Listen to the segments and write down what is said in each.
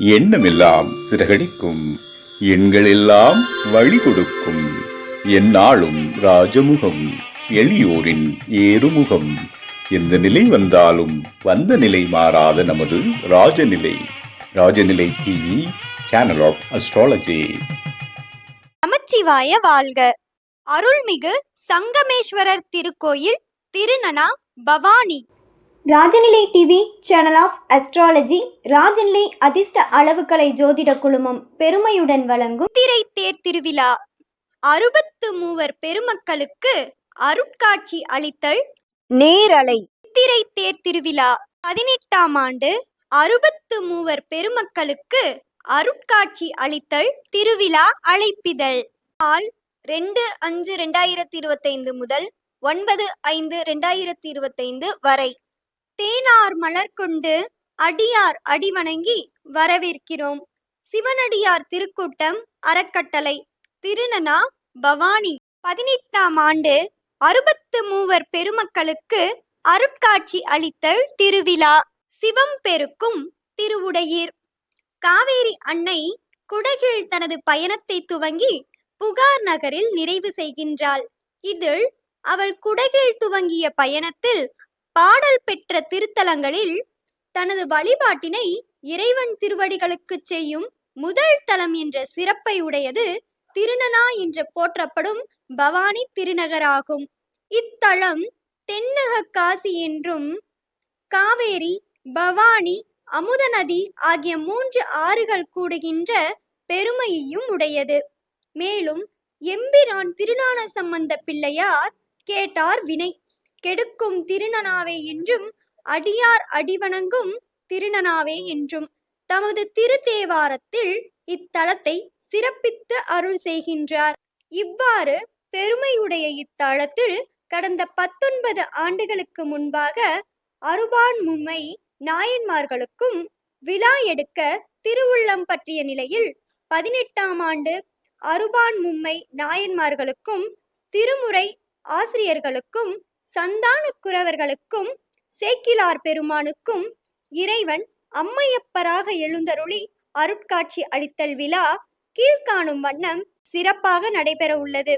எண்ணமெல்லாம் சிறகடிக்கும். எண்களெல்லாம் வழி கொடுக்கும் எந்நாளும் ராஜமுகம் எளியோரின் ஏறுமுகம். எந்த நிலை வந்தாலும் வந்த நிலை மாறாத நமது Rajanilai. Rajanilai TV channel of astrology நமச்சிவாய வாழ்க. அருள்மிகு சங்கமேஸ்வரர் திருக்கோயில் Thirunana Bhavani. Rajanilai TV channel of astrology Rajanilai அதிர்ஷ்ட அளவுக்கலை ஜோதிட குழுமம் பெருமையுடன் வழங்கும் திரை தேர் திருவிழா. அறுபத்து மூவர் பெருமக்களுக்கு அருட்காட்சி அளித்தல் நேரலை. திரை தேர் திருவிழா. பதினெட்டாம் ஆண்டு அறுபத்து மூவர் பெருமக்களுக்கு அருட்காட்சி அளித்தல் திருவிழா அழைப்பிதழ். நாள் ரெண்டு அஞ்சு ரெண்டாயிரத்தி இருபத்தைந்து முதல் ஒன்பது ஐந்து ரெண்டாயிரத்தி இருபத்தைந்து வரை. தேனார் மலர் கொண்டு அடியார் அடிவணங்கி வரவேற்கிறோம். சிவனடியார் திருக்கூட்டம் அறக்கட்டளை. திருநனா பவானி பதினெட்டாம் ஆண்டு அறுபத்து மூவர் பெருமக்களுக்கு அருட்காட்சி அளித்தல் திருவிழா. சிவம் பெருக்கும் திருவுடையீர். காவேரி அன்னை குடகில் தனது பயணத்தை துவங்கி புகார் நகரில் நிறைவு செய்கின்றாள். இதில் அவள் குடகில் துவங்கிய பயணத்தில் பாடல் பெற்ற திருத்தலங்களில் தனது வழிபாட்டினை இறைவன் திருவடிகளுக்கு செய்யும் முதல் தலம் என்ற சிறப்பை உடையது திருநனா என்று போற்றப்படும் பவானி திருநகராகும். இத்தலம் தென்னக காசி என்றும் காவேரி பவானி அமுத நதி ஆகிய மூன்று ஆறுகள் கூடுகின்ற பெருமையையும் உடையது. மேலும் எம்பிரான் திருநான சம்பந்த பிள்ளையார் கேட்டார் வினை. கெடுக்கும் திருநனாவே என்றும் அடியார் அடிவணங்கும் திருநனாவே என்றும். தமது திருத்தேவாரத்தில் இத்தலத்தை சிறப்பித்து அருள் செய்கின்றார். இவ்வாறு பெருமையுடைய இத்தலத்தில் கடந்த பத்தொன்பது ஆண்டுகளுக்கு முன்பாக அருபான் மும்மை நாயன்மார்களுக்கும் விழா எடுக்க திருவுள்ளம் பற்றிய நிலையில் பதினெட்டாம் ஆண்டு அருபான் மும்மை நாயன்மார்களுக்கும் திருமுறை ஆசிரியர்களுக்கும் சந்தானக்குறவர்களுக்கும் சேக்கிலார் பெருமானுக்கும் இறைவன் அம்மையப்பராக எழுந்தருளி அருட்காட்சி அளித்தல் விழா கீழ்காணும் வண்ணம் சிறப்பாக நடைபெற உள்ளது.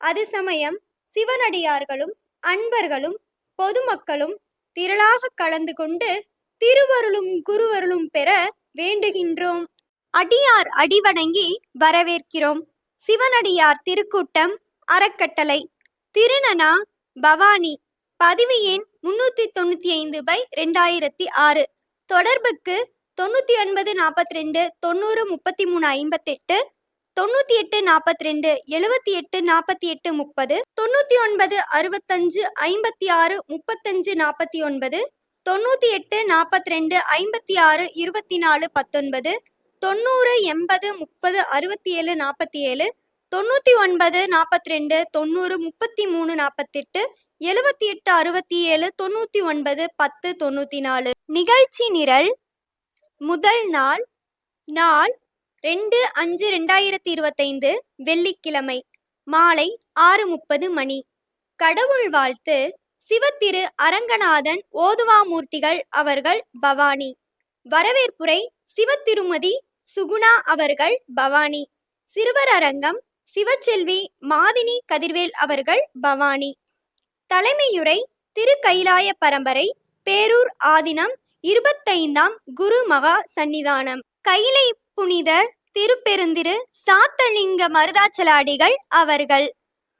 அது சமயம் சிவனடியார்களும் அன்பர்களும் பொதுமக்களும் திரளாக கலந்து கொண்டு திருவருளும் குருவருளும் பெற வேண்டுகின்றோம். அடியார் அடிவணங்கி வரவேற்கிறோம். சிவனடியார் திருக்கூட்டம் அறக்கட்டளை திருநனா பவானி பதிவு எண் முன்னூத்தி தொண்ணூத்தி ஐந்து பை ரெண்டாயிரத்தி ஆறு. தொடர்புக்கு தொண்ணூத்தி ஒன்பது நாற்பத்தி ரெண்டு தொண்ணூறு முப்பத்தி மூணு ஐம்பத்தெட்டு தொண்ணூத்தி எட்டு நாற்பத்தி ரெண்டு எழுபத்தி எட்டு நாற்பத்தி எட்டு முப்பது தொண்ணூத்தி ஒன்பது அறுபத்தஞ்சு ஐம்பத்தி ஆறு முப்பத்தஞ்சு நாற்பத்தி ஒன்பது தொண்ணூத்தி எட்டு நாற்பத்தி ரெண்டு ஐம்பத்தி ஆறு இருபத்தி நாலு பத்தொன்பது தொண்ணூறு எண்பது முப்பது அறுபத்தி ஏழு நாற்பத்தி ஏழு தொண்ணூற்றி ஒன்பது நாற்பத்தி ரெண்டு தொண்ணூறு முப்பத்தி மூணு நாற்பத்தெட்டு எழுபத்தி எட்டு அறுபத்தி ஏழு தொண்ணூற்றி ஒன்பது பத்து தொண்ணூற்றி நாலு நிகழ்ச்சி நிரல் முதல் நாள் நாள் ரெண்டு அஞ்சு ரெண்டாயிரத்தி இருபத்தைந்து வெள்ளிக்கிழமை மாலை ஆறு முப்பது மணி. கடவுள் வாழ்த்து சிவத்திரு அரங்கநாதன் ஓதுவாமூர்த்திகள் அவர்கள் பவானி. வரவேற்புரை சிவத்திருமதி சுகுணா அவர்கள் பவானி. சிறுவர் அரங்கம் சிவச்செல்வி மாதினி கதிர்வேல் அவர்கள் பவானி. தலைமையுரை திரு கைலாய பரம்பரை பேரூர் ஆதினம் இருபத்தைந்தாம் குரு மகா சந்நிதானம் கைலை புனித திருப்பெருந்திரு சாத்தலிங்க மருதாச்சலாடிகள் அவர்கள்.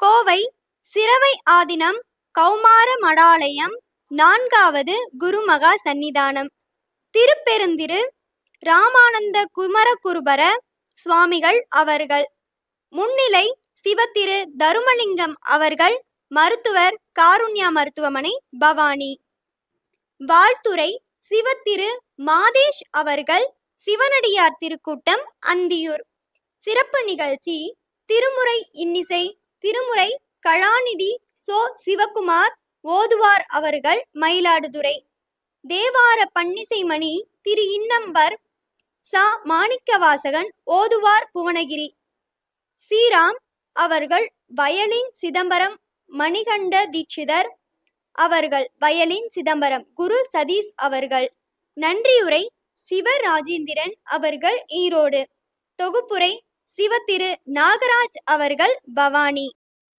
கோவை சிறவை ஆதினம் கௌமார மடாலயம் நான்காவது குருமகா சந்நிதானம் திருப்பெருந்திரு ராமானந்த குமரகுருபர சுவாமிகள் அவர்கள். முன்னிலை சிவத்திரு தருமலிங்கம் அவர்கள் மருத்துவர் காருண்யா மருத்துவமனை பவானி. வாழ்த்துறை சிவத்திரு மாதேஷ் அவர்கள் சிவனடியார் திருக்கூட்டம் அந்தியூர். சிறப்பு நிகழ்ச்சி திருமுறை இன்னிசை திருமுறை கலாநிதி சோ சிவகுமார் ஓதுவார் அவர்கள் மயிலாடுதுறை. தேவார பன்னிசைமணி திரு இன்னம்பர் சா மாணிக்கவாசகன் ஓதுவார் புவனகிரி. ஸ்ரீராம் அவர்கள் வயலின் சிதம்பரம் மணிகண்ட தீட்சிதர் அவர்கள் வயலின் சிதம்பரம் குரு சதீஷ் அவர்கள் நன்றியுரை சிவராஜேந்திரன் அவர்கள் ஈரோடு தொகுப்புரை சிவத்திரு நாகராஜ் அவர்கள் பவானி.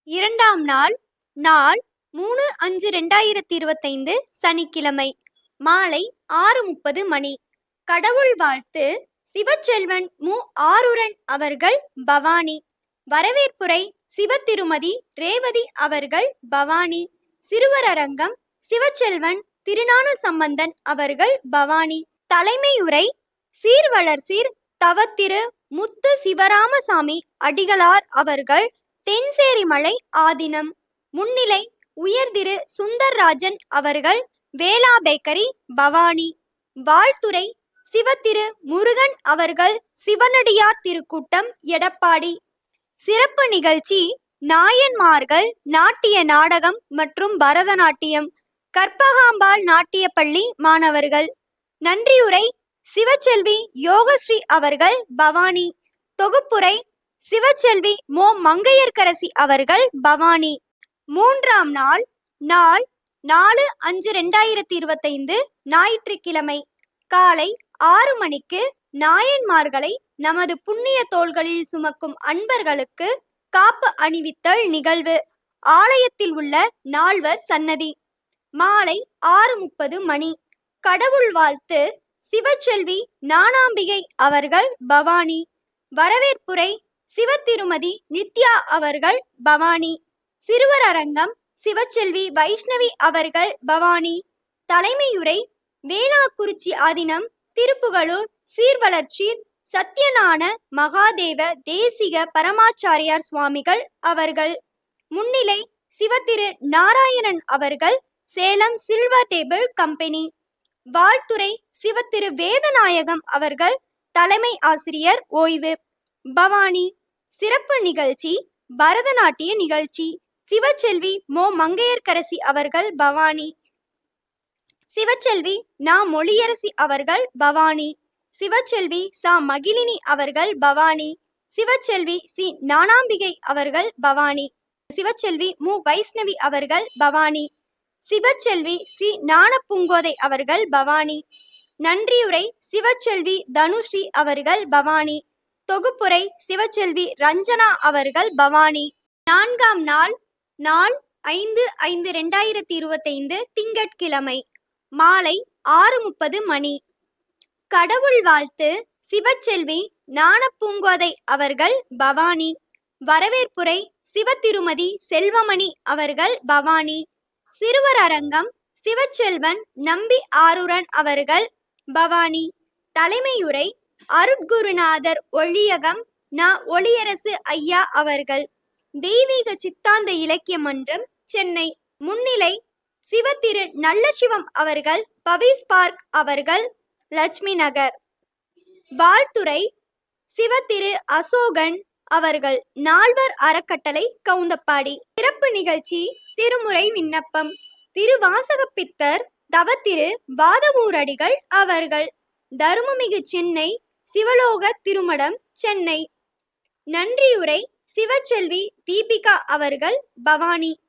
இரண்டாம் நாள் நாள் மூணு அஞ்சு ரெண்டாயிரத்தி இருபத்தைந்து சனிக்கிழமை மாலை ஆறு முப்பது மணி. கடவுள் வாழ்த்து சிவச்செல்வன் மு. ஆருரன் அவர்கள் பவானி. வரவேற்புரை சிவத்திருமதி ரேவதி அவர்கள் பவானி சிறுவரங்கம் சிவச்செல்வன் திருநான சம்பந்தன் அவர்கள் பவானி. தலைமையுரை சீர்வளர்சீர் தவத்திரு முத்து சிவராமசாமி அடிகளார் அவர்கள் தென்சேரிமலை ஆதினம். முன்னிலை உயர்திரு சுந்தர்ராஜன் அவர்கள் வேளா பேக்கரி பவானி. வாழ்த்துரை சிவத்திரு முருகன் அவர்கள் சிவனடியார் திருக்கூட்டம் எடப்பாடி. சிறப்பு நிகழ்ச்சி நாயன்மார்கள் நாட்டிய நாடகம் மற்றும் பரதநாட்டியம் கற்பகாம்பாள் நாட்டிய பள்ளி மாணவர்கள். நன்றியுரை சிவச்செல்வி யோகஸ்ரீ அவர்கள் பவானி. தொகுப்புரை சிவச்செல்வி மோ. மங்கையர்க்கரசி அவர்கள் பவானி. மூன்றாம் நாள் நாள் நாலு அஞ்சு ரெண்டாயிரத்தி இருபத்தைந்து ஞாயிற்றுக்கிழமை. காலை ஆறு மணிக்கு நாயன்மார்களை நமது புண்ணிய தோள்களில் சுமக்கும் அன்பர்களுக்கு காப்பு அணிவித்தல் நிகழ்வு. ஆலயத்தில் உள்ள நால்வர் சன்னதி. மாலை ஆறு முப்பது மணி. கடவுள் வாழ்த்து சிவச்செல்வி நானாம்பிகை அவர்கள் பவானி. வரவேற்புரை சிவத்திருமதி நித்யா அவர்கள் பவானி. சிறுவர் அரங்கம் சிவச்செல்வி வைஷ்ணவி அவர்கள் பவானி. தலைமையுரை வேளாக்குறிச்சி ஆதினம் திருப்புகழூர் சீர்வளர்ச்சி சத்யநான மகாதேவ தேசிக பரமாச்சாரியார் சுவாமிகள் அவர்கள் முன்னிலை சிவத்திரு நாராயணன் அவர்கள் சேலம் சில்வர் டேபிள் கம்பெனி வாழ்த்துரை சிவத்திரு வேதநாயகம் அவர்கள் தலைமை ஆசிரியர் ஓய்வு பவானி சிறப்பு நிகழ்ச்சி பரதநாட்டிய நிகழ்ச்சி சிவச்செல்வி மோ. மங்கையர்க்கரசி அவர்கள் பவானி சிவச்செல்வி நா. மொழியரசி அவர்கள் பவானி சிவச்செல்வி சா. மகிழினி அவர்கள் பவானி. சிவச்செல்வி சி. ஞானாம்பிகை அவர்கள் பவானி. சிவச்செல்வி மு. வைஷ்ணவி அவர்கள் பவானி. சிவச்செல்வி ஸ்ரீ ஞானபூங்கோதை அவர்கள் பவானி. நன்றியுரை சிவச்செல்வி தனுஸ்ரீ அவர்கள் பவானி. தொகுப்புரை சிவச்செல்வி ரஞ்சனா அவர்கள் பவானி. நான்காம் நாள் நாள் ஐந்து ஐந்து ரெண்டாயிரத்தி இருபத்தைந்து திங்கட்கிழமை மாலை ஆறு முப்பது மணி. கடவுள் வாழ்த்து சிவச்செல்வி ஞானப்பூங்கோதை அவர்கள் பவானி வரவேற்புரை சிவத்திருமதி செல்வமணி அவர்கள் பவானி சிறுவர் அரங்கம் சிவச்செல்வன் நம்பி ஆரூரன் அவர்கள் பவானி தலைமையுரை அருட்குருநாதர் ஒழியகம் ந ஒளியரசு ஐயா அவர்கள் தெய்வீக சித்தாந்த இலக்கிய மன்றம் சென்னை முன்னிலை சிவத்திரு நல்லசிவம் அவர்கள் பவிஸ் பார்க் அவர்கள் லட்சுமி நகர். வாழ்த்துரை சிவத்திரு அசோகன் அவர்கள். நால்வர் அறக்கட்டளை கவுந்தப்பாடி. சிறப்பு நிகழ்ச்சி திருமுறை விண்ணப்பம். திருவாசகப்பித்தர் தவத்திரு வாதவூரடிகள் அவர்கள். தருமமிகு சென்னை சிவலோக திருமடம் சென்னை. நன்றியுரை சிவச்செல்வி தீபிகா அவர்கள் பவானி.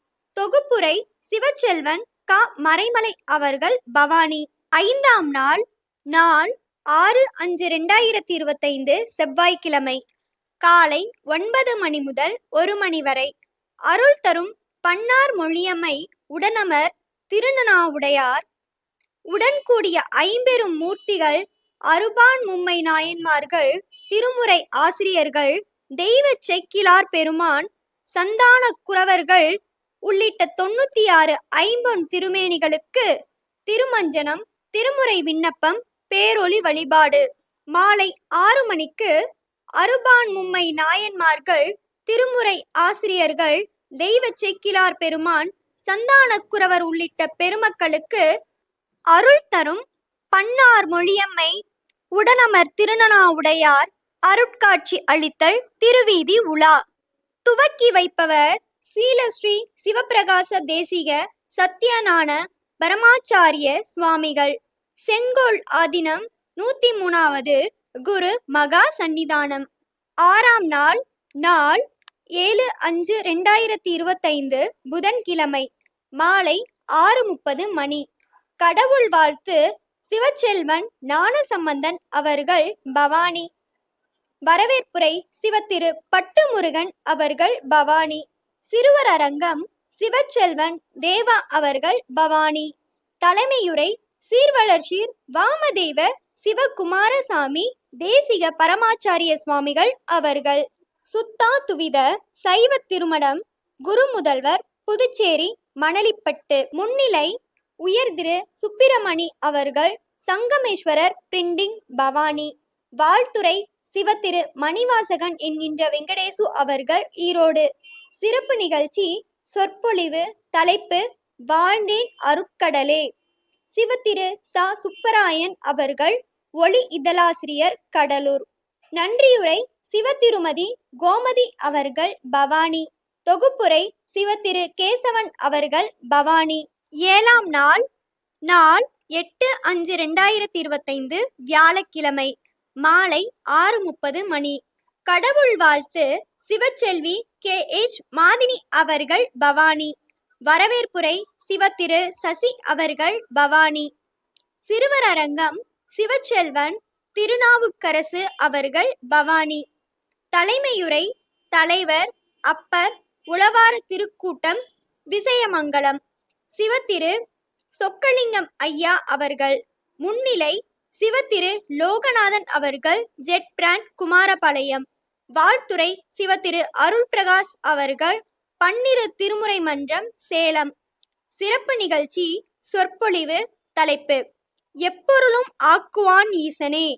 தொகுப்புரை சிவச்செல்வன் க மறைமலை அவர்கள் பவானி. ஐந்தாம் நாள் நாள் ஆறு அஞ்சு ரெண்டாயிரத்தி இருபத்தைந்து செவ்வாய்க்கிழமை. காலை ஒன்பது மணி முதல் ஒரு மணி வரை. அருள் தரும் பன்னார் மொழியம்மை உடனமர் திருநனாவுடையார். உடன் கூடிய ஐம்பெரும் மூர்த்திகள் அருபான் மும்மை நாயன்மார்கள் திருமுறை ஆசிரியர்கள் தெய்வ செக்கிலார் பெருமான் சந்தான குறவர்கள் உள்ளிட்ட தொண்ணூத்தி ஆறு ஐம்பொன் திருமேனிகளுக்கு திருமஞ்சனம் திருமுறை விண்ணப்பம் பேரொளி வழிபாடு. மாலை ஆறு மணிக்கு அருபான் மும்மை நாயன்மார்கள் திருமுறை ஆசிரியர்கள் தெய்வ செக்கிலார் பெருமான் சந்தானக்குறவர் உள்ளிட்ட பெருமக்களுக்கு அருள் தரும் பன்னார் மொழியம்மை உடனமர் திருநனாவுடையார் அருட்காட்சி அளித்தல் திருவீதி உலா. துவக்கி வைப்பவர் சீலஸ்ரீ சிவபிரகாச தேசிக சத்யநான பரமாச்சாரிய சுவாமிகள். செங்கோல் ஆதினம் நூத்தி மூணாவது குரு மகா சந்நிதானம் ஆறாம் நாள் நாள் ஏழு அஞ்சு ரெண்டாயிரத்தி இருபத்தைந்து புதன்கிழமை மாலை ஆறு முப்பது மணி. கடவுள் வாழ்த்து சிவச்செல்வன் ஞானசம்பந்தன் அவர்கள் பவானி. வரவேற்புரை சிவத்திரு பட்டுமுருகன் அவர்கள் பவானி. சிறுவர் அரங்கம் சிவச்செல்வன் தேவா அவர்கள் பவானி. தலைமையுரை சீர்வளர்ஷீர் வாமதேவ சிவகுமாரசாமி தேசிக பரமாச்சாரிய சுவாமிகள் அவர்கள். சுத்தா துவித சைவ திருமணம் குருமுதல்வர் புதுச்சேரி மணலிப்பட்டு முன்னிலை உயர்திரு சுப்பிரமணி அவர்கள் சங்கமேஸ்வரர் பிரிண்டிங் பவானி வாழ்த்துறை சிவத்திரு மணிவாசகன் என்கின்ற வெங்கடேசு அவர்கள் ஈரோடு. சிறப்பு நிகழ்ச்சி சொற்பொழிவு தலைப்பு வாழ்ந்தேன் அருட்கடலே. சிவத்திரு சா. சுப்பராயன் அவர்கள் ஒளி இதழாசிரியர் கடலூர். நன்றியுரை சிவத்திருமதி கோமதி அவர்கள் பவானி. தொகுப்புரை சிவத்திரு கேசவன் அவர்கள் பவானி. ஏழாம் நாள் நாள் எட்டு அஞ்சு ரெண்டாயிரத்தி இருபத்தைந்து வியாழக்கிழமை மாலை ஆறு முப்பது மணி. கடவுள் வாழ்த்து சிவச்செல்வி கே. எச். மாதினி அவர்கள் பவானி. வரவேற்புரை சிவத்திரு சசி அவர்கள் பவானி. சிறுவர் அரங்கம் சிவச்செல்வன் திருநாவுக்கரசு அவர்கள் பவானி. தலைமையுரை தலைவர் அப்பர் உளவார திருக்கூட்டம் விசயமங்கலம் சிவத்திரு சொக்கலிங்கம் ஐயா அவர்கள். முன்னிலை சிவத்திரு லோகநாதன் அவர்கள் ஜெட் பிராண்ட் குமாரபாளையம். வாழ்த்துறை சிவத்திரு அருள் பிரகாஷ் அவர்கள் பன்னிரு திருமுறை மன்றம் சேலம். சிறப்பு நிகழ்ச்சி சொற்பொழிவு தலைப்பு. எப்பொருளும் ஆக்குவான் ஈசனே.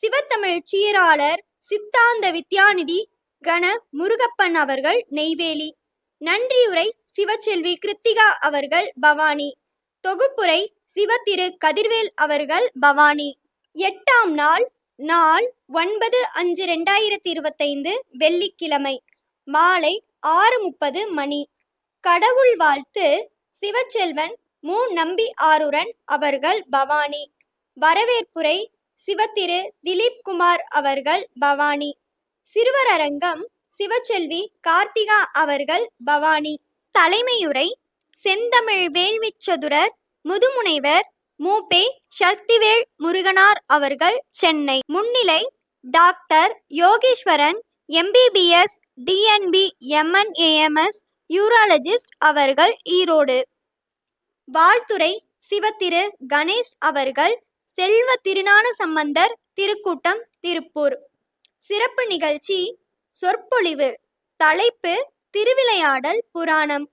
சிவத்தமிழ் சீராளர் சித்தாந்த வித்யாநிதி கண முருகப்பன் அவர்கள் நெய்வேலி. நன்றியுரை சிவச்செல்வி கிருத்திகா அவர்கள் பவானி. தொகுப்புரை சிவத்திரு கதிர்வேல் அவர்கள் பவானி. எட்டாம் நாள் நாள் ஒன்பது அஞ்சு ரெண்டாயிரத்தி இருபத்தைந்து வெள்ளிக்கிழமை மாலை ஆறு முப்பது மணி. கடவுள் வாழ்த்து சிவச்செல்வன் மு. நம்பி ஆருடன் அவர்கள் பவானி. வரவேற்புரை சிவத்திரு திலீப் குமார் அவர்கள் பவானி. சிறுவரங்கம் சிவச்செல்வி கார்த்திகா அவர்கள் பவானி. தலைமையுரை செந்தமிழ் வேள்விச்சதுரர் முதுமுனைவர் மூபே சக்திவேல் முருகனார் அவர்கள் சென்னை. முன்னிலை doctor Yogeswaran MBBS DNB MNAMS urologist அவர்கள் ஈரோடு. வாழ்த்துறை சிவத்திரு கணேஷ் அவர்கள் செல்வ திருஞான சம்பந்தர் திருக்கூட்டம் திருப்பூர். சிறப்பு நிகழ்ச்சி சொற்பொழிவு தலைப்பு திருவிளையாடல் புராணம்.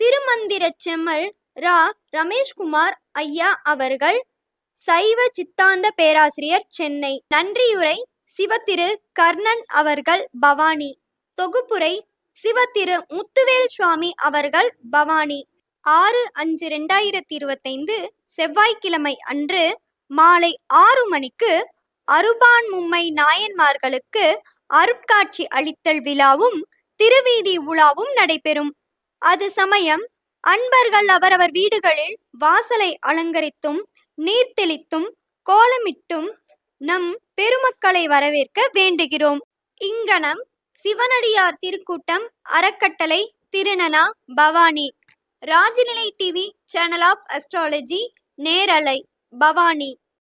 திருமந்திரச் செம்மல் ரா. ரமேஷ்குமார் ஐயா அவர்கள் சைவ சித்தாந்த பேராசிரியர் சென்னை. நன்றியுரை சிவத்திரு கர்ணன் அவர்கள் பவானி. தொகுப்புரை சிவத்திரு முத்துவேல் சுவாமி அவர்கள் பவானி. ஆறு அஞ்சு ரெண்டாயிரத்தி இருபத்தைந்து செவ்வாய்க்கிழமை அன்று மாலை ஆறு மணிக்கு அருபான் மும்மை நாயன்மார்களுக்கு அருட்காட்சி அளித்தல் விழாவும் திருவீதி உலாவும் நடைபெறும். அது சமயம் அன்பர்கள் அவரவர் வீடுகளில் வாசலை அலங்கரித்தும் நீர் தெளித்தும் கோலமிட்டும் நம் பெருமக்களை வரவேற்க வேண்டுகிறோம். இங்கனம் சிவனடியார் திருக்கூட்டம் அறக்கட்டளை Thirunana Bhavani Rajanilai TV channel of astrology நேரலை பவானி.